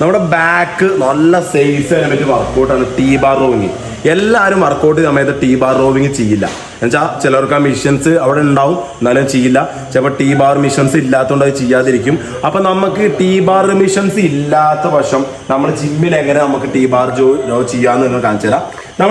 നമ്മുടെ ബാക്ക് നല്ല സൈസ് ചെയ്യാൻ വർക്കൗട്ടാണ് ടീ ബാർ റോവിങ് എല്ലാവരും വർക്കൗട്ട് സമയത്ത് ടീ ബാർ റോവിങ് ചെയ്യില്ല. എന്നുവെച്ചാൽ ചിലർക്ക് ആ മിഷൻസ് അവിടെ ഉണ്ടാവും എന്നാലും ചെയ്യില്ല. ചിലപ്പോൾ ടീ ബാർ മിഷൻസ് ഇല്ലാത്തതുകൊണ്ട് അത് ചെയ്യാതിരിക്കും. അപ്പൊ നമുക്ക് ടീ ബാർ മിഷൻസ് ഇല്ലാത്ത വശം നമ്മൾ ജിമ്മിൽ എങ്ങനെ നമുക്ക് ടീ ബാർ ജോ ചെയ്യാന്ന് നിങ്ങൾ കാണിച്ചു തരാം.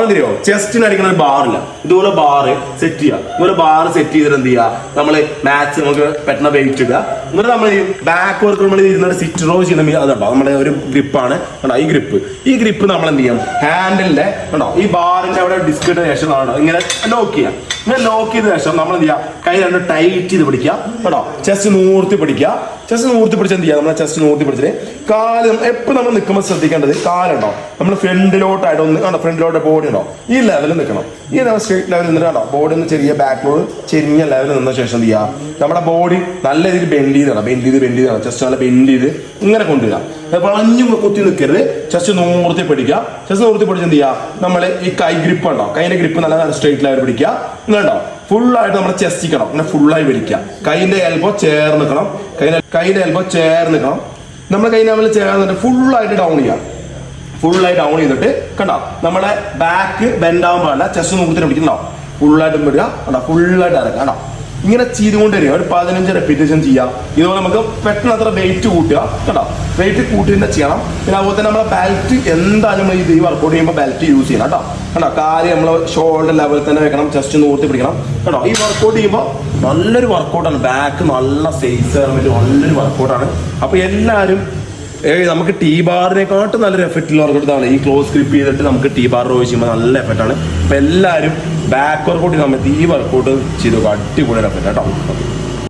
ചെയ്യോ ചെസ്റ്റിന് അടിക്കുന്ന ഒരു ബാറില്ല ഇതുപോലെ ബാറ് സെറ്റ് ചെയ്യുക. ഇതുപോലെ ബാർ സെറ്റ് ചെയ്തിട്ട് എന്ത് ചെയ്യുക? നമ്മൾ മാച്ച് നമുക്ക് പെട്ടെന്ന് വെയിറ്റ് ഇടുക. എന്നിട്ട് നമ്മൾ ബാക്ക് വർക്ക് നമ്മൾ ഇരുന്നിട്ട് സിറ്റ് റോ ചെയ്യുന്ന അതുണ്ടോ നമ്മുടെ ഒരു ഗ്രിപ്പാണ് കണ്ടോ? ഈ ഗ്രിപ്പ് ഈ ഗ്രിപ്പ് നമ്മൾ എന്ത് ചെയ്യണം ഹാൻഡിലിന്റെ കണ്ടോ? ഈ ബാറിന്റെ അവിടെ ഡിസ്കിട്ട് ശേഷം ഇങ്ങനെ ലോക്ക് ചെയ്യാം ഇങ്ങനെ ലോക്ക് ചെയ്ത ശേഷം നമ്മൾ എന്ത് ചെയ്യുക കൈ രണ്ട് ടൈറ്റ് ചെയ്ത് പിടിക്കുക. കേട്ടോ? ചെസ്റ്റ് നൂർത്തി പിടിക്കുക. ചെസ്റ്റ് നൂർത്തി പിടിച്ച് എന്ത് ചെയ്യുക നമ്മളെ ചെസ്റ്റ് നൂർത്തി പിടിച്ചിട്ട് കാൽ എപ്പോഴും നമ്മൾ നിൽക്കുമ്പോൾ ശ്രദ്ധിക്കേണ്ടത് കാലുണ്ടോ? നമ്മൾ ഫ്രണ്ടിലോട്ടായിട്ട് ഒന്ന് കണ്ടോ? ഫ്രണ്ടിലോട്ട് ബോഡി ഉണ്ടോ? ഈ ലെവലിൽ നിൽക്കണം. ഈ ലെവൽ സ്ട്രേറ്റ് ലെവലിൽ നിന്നിട്ട് കണ്ടോ? ബോഡി ഒന്ന് ചെറിയ ബാക്കിലോട് ചെരിഞ്ഞ ലെവലിൽ നിന്ന ശേഷം എന്ത് ചെയ്യുക നമ്മുടെ ബോഡി നല്ല രീതിയിൽ ബെൻഡ് ചെയ്തണം ബെൻഡ് ചെയ്ത് ബെൻഡ് ചെയ്തണം ചെസ്റ്റ് നല്ല ബെൻഡ് ചെയ്ത് ഇങ്ങനെ കൊണ്ടുവരാം വളഞ്ഞു കുത്തി നിൽക്കരുത്. ചെസ്റ്റ് നൂർത്തി പിടിക്കുക. ചെസ്റ്റ് നൂർത്തി പിടിച്ച് എന്ത് ചെയ്യുക നമ്മൾ ഈ കൈ ഗ്രിപ്പ് ഉണ്ടോ? കൈന്റെ ഗ്രിപ്പ് നല്ല സ്ട്രേറ്റ് ലെവൽ പിടിക്കുക. ഇങ്ങനെയുണ്ടോ ഫുള്ളായിട്ട് നമ്മുടെ ചെസ്റ്റിക്കണം ഇങ്ങനെ ഫുള്ളായി വലിക്കുക കൈയിന്റെ എൽബോ ചേർന്ന് നിൽക്കണം. കൈ കൈയിന്റെ എൽബോ ചേർന്ന് നിൽക്കണം. നമ്മൾ കൈ നമ്മൾ ചേർന്നിട്ട് ഫുള്ളായിട്ട് ഡൗൺ ചെയ്യാം. ഫുള്ളായി ഡൗൺ ചെയ്തിട്ട് കണ്ടോ? നമ്മുടെ ബാക്ക് ബെൻഡ് പാടില്ല ചെസ്റ്റ് നോക്കത്തിന് പിടിക്കണ്ടോ ഫുള്ളായിട്ടും വിടുക കണ്ടോ? ഫുള്ളായിട്ട് ഇറക്കാം കണ്ടോ? ഇങ്ങനെ ചെയ്തുകൊണ്ട് വരിക. ഒരു പതിനഞ്ച് റെപ്പിറ്റേഷൻ ചെയ്യാം ഇതുപോലെ നമുക്ക് പെട്ടെന്ന് അത്ര വെയിറ്റ് കൂട്ടുക. കേട്ടോ? വെയിറ്റ് കൂട്ടി തന്നെ ചെയ്യണം. പിന്നെ അതുപോലെ തന്നെ നമ്മളെ ബെൽറ്റ് എന്തായാലും നമ്മൾ ഈ വർക്കൗട്ട് ചെയ്യുമ്പോൾ ബെൽറ്റ് യൂസ് ചെയ്യണം കേട്ടോ? കേട്ടോ? കാര്യം നമ്മൾ ഷോൾഡർ ലെവലിൽ തന്നെ വെക്കണം. ചെസ്റ്റ് നോർത്തി പിടിക്കണം. കേട്ടോ? ഈ വർക്കൗട്ട് ചെയ്യുമ്പോൾ നല്ലൊരു വർക്കൗട്ടാണ് ബാക്ക് നല്ല സേഫ് നല്ലൊരു വർക്കൗട്ടാണ് അപ്പോൾ എല്ലാവരും ഏയ് നമുക്ക് ടീ ബാറിനെക്കാട്ടും നല്ലൊരു എഫക്റ്റുള്ള ഉള്ള ഇതാണ്. ഈ ക്ലോസ് ഗ്രിപ്പ് ചെയ്തിട്ട് നമുക്ക് ടീ ബാർ റോ ചെയ്യുമ്പോൾ നല്ല എഫക്റ്റാണ് അപ്പം എല്ലാവരും ബാക്ക് വർക്കൗട്ട് സമയത്ത് ഈ വർക്കൗട്ട് ചെയ്ത് അടിപൊളി എഫക്റ്റ് കേട്ടോ